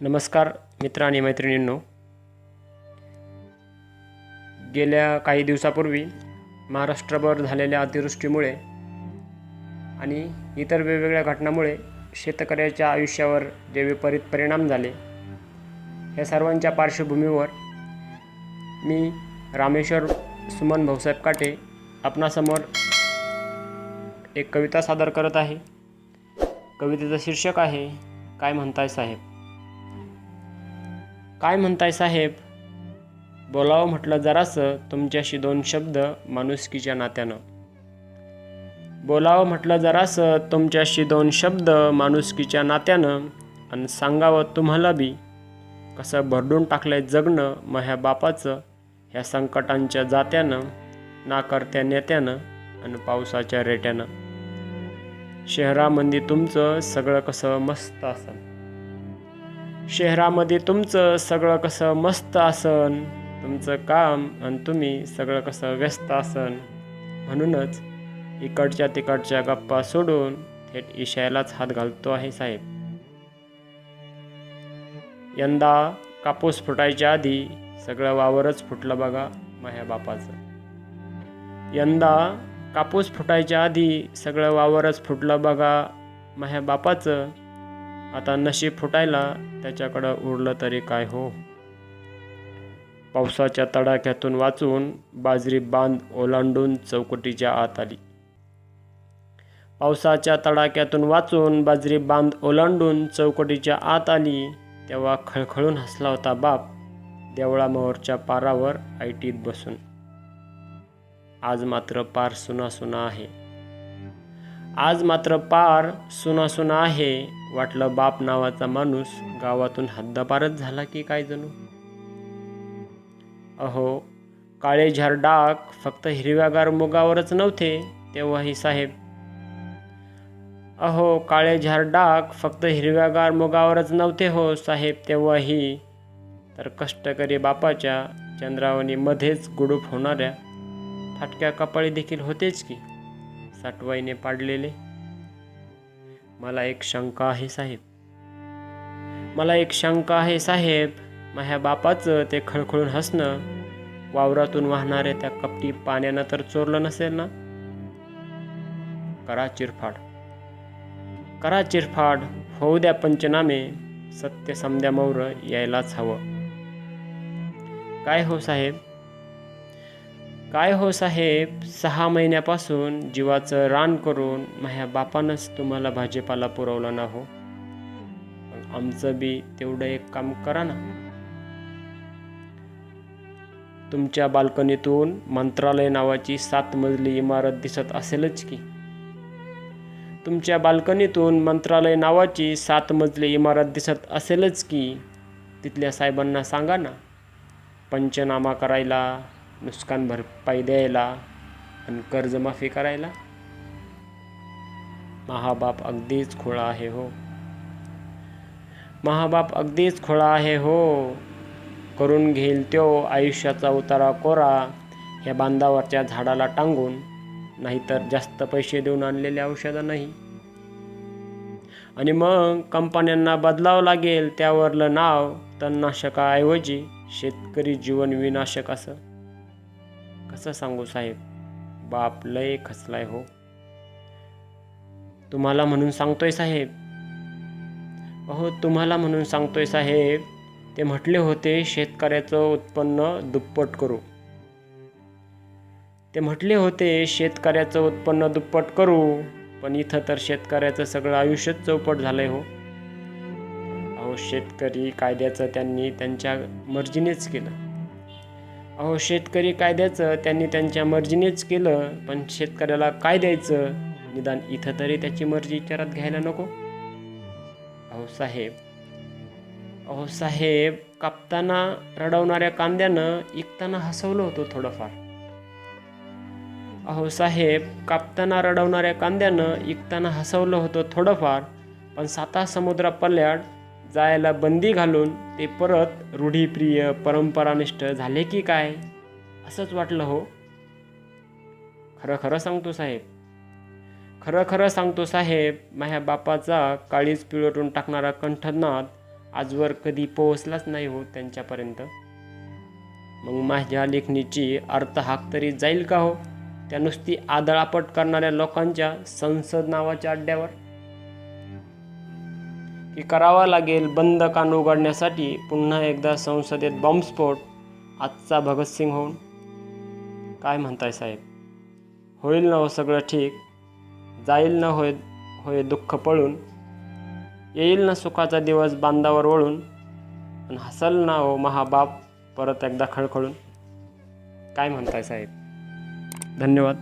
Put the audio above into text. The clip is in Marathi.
नमस्कार मित्र आणि मैत्रिणींनो. गेल्या काही दिवसापूर्वी महाराष्ट्रभर झालेल्या अतिवृष्टीमुळे आणि इतर वेगवेगळ्या घटनामुळे शेतकऱ्याच्या आयुष्यावर जे विपरीत परिणाम झाले या सर्वांच्या पार्श्वभूमीवर मी रामेश्वर सुमन भाऊसाहेब काटे आपणासमोर एक कविता सादर करत आहे. कवितेचं शीर्षक आहे काय म्हणताय साहेब? काय म्हणताय साहेब? बोलावं म्हटलं जरासं तुमच्याशी दोन शब्द माणुसकीच्या नात्यानं. बोलावं म्हटलं जरासं तुमच्याशी दोन शब्द माणुसकीच्या नात्यानं आणि सांगावं तुम्हाला बी. कसं भरडून टाकलंय जगणं मग ह्या बापाचं ह्या संकटांच्या जात्यानं नाकर्त्या नेत्यानं आणि पावसाच्या रेट्यानं. शहरामध्ये तुमचं सगळं कसं मस्त असं शहरामध्ये तुमचं सगळं कसं मस्त असन तुमचं काम आणि तुम्ही सगळं कसं व्यस्त असन. म्हणूनच इकडच्या तिकडच्या गप्पा सोडून थेट ईशायलाच हात घालतो आहे साहेब. यंदा कापूस फुटायच्या आधी सगळं वावरच फुटलं बघा माझ्या बापाचं. यंदा कापूस फुटायच्या आधी सगळं वावरच फुटलं बघा माझ्या बापाचं. आता नशीब फुटायला त्याच्याकडं उरलं तरी काय हो? पावसाच्या तडाख्यातून वाचून बाजरी बांध ओलांडून चौकटीच्या आत आली. पावसाच्या तडाख्यातून वाचून बाजरी बांध ओलांडून चौकटीच्या आत आली तेव्हा खळखळून हसला होता बाप देवळामोहरच्या पारावर आयटीत बसून. आज मात्र पार सुना सुना आहे. आज मात्र पार सुना सुना आहे वाटलं बाप नावाचा माणूस गावातून हद्दपारच झाला की काय जणू? अहो काळे झार डाक फक्त हिरव्यागार मुगावरच नव्हते तेव्हाही साहेब. अहो काळे झार डाक फक्त हिरव्यागार मुगावरच नव्हते हो साहेब तेव्हाही. तर कष्टकरी बापाच्या चंद्रावणीमध्येच गुडूप होणाऱ्या फाटक्या कपाळी देखील होतेच की? साठवाईने पाडलेले. मला एक शंका आहे साहेब. मला एक शंका आहे साहेब. माझ्या बापाचं ते खळखळून हसणं वावरातून वाहणाऱ्या त्या कपटी पाण्यानं तर चोरलं नसेल ना? करा चिरफाड. करा चिरफाड. होऊ द्या पंचनामे. सत्य समद्या मौर यायलाच हवं. काय हो साहेब? काय हो साहेब? सहा महिन्यापासून जीवाचं रान करून माझ्या बापानंच तुम्हाला भाजीपाला पुरवला ना हो? पण आमचं बी तेवढं एक काम करा ना. तुमच्या बाल्कनीतून मंत्रालय नावाची सात मजली इमारत दिसत असेलच की. तुमच्या बाल्कनीतून मंत्रालय नावाची सात मजली इमारत दिसत असेलच की. तिथल्या साहेबांना सांगा ना. पंचनामा करायला नुकसान भरपाई द्यायला आणि कर्जमाफी करायला? महाबाप अगदीच खोळा आहे हो. महाबाप अगदीच खोळा आहे हो. करून घेईल त्यो आयुष्याचा उतारा कोरा ह्या बांधावरच्या झाडाला टांगून नाहीतर जास्त पैसे देऊन आणलेले औषधं नाही. आणि मग कंपन्यांना बदलावं लागेल त्यावरलं नाव तणनाशकाऐवजी शेतकरी जीवन विनाशक असं. कसं सांगू साहेब बाप लय खचलाय हो. तुम्हाला म्हणून सांगतोय साहेब. अहो तुम्हाला म्हणून सांगतोय साहेब ते म्हटले होते शेतकऱ्याचं उत्पन्न दुप्पट करू. ते म्हटले होते शेतकऱ्याचं उत्पन्न दुप्पट करू पण इथं तर शेतकऱ्याचं सगळं आयुष्यच चौपट झालंय हो. अहो शेतकरी कायद्याचं त्यांनी त्यांच्या मर्जीनेच केलं. अहो शेतकरी कायद्याचं त्यांनी त्यांच्या मर्जीनेच केलं पण शेतकऱ्याला काय द्यायचं? निदान इथं तरी त्याची मर्जी विचारात घ्यायला नको. अहो साहेब. अहो साहेब कापताना रडवणाऱ्या कांद्यानं इकताना हसवलं होतं थोडंफार. अहो साहेब कापताना रडवणाऱ्या कांद्यानं इकताना हसवलं होतं थोडंफार पण साता समुद्रा पल्ल्याड जायला बंदी घालून ते परत रूढीप्रिय परंपरानिष्ठ झाले की काय? असंच वाटलं हो. खरं खरं सांगतो साहेब. खरं खरं सांगतो साहेब माझ्या बापाचा काळीच पिळवटून टाकणारा कंठनाद आजवर कधी पोहोचलाच नाही हो त्यांच्यापर्यंत. मग माझ्या लेखणीची अर्थ हाक तरी जाईल का हो? त्या नुसती आदळापट करणाऱ्या लोकांच्या संसद नावाच्या अड्ड्यावर? की करावा लागेल बंद कान उघडण्यासाठी पुन्हा एकदा संसदेत बॉम्बस्फोट. आजचा भगतसिंग होऊन. काय म्हणताय साहेब? होईल ना हो सगळं ठीक. जाईल ना होय होय दुःख पळून. येईल ना सुखाचा दिवस बांधावर वळून आणि हसल ना हो महाबाप परत एकदा खळखळून. काय म्हणताय साहेब? धन्यवाद.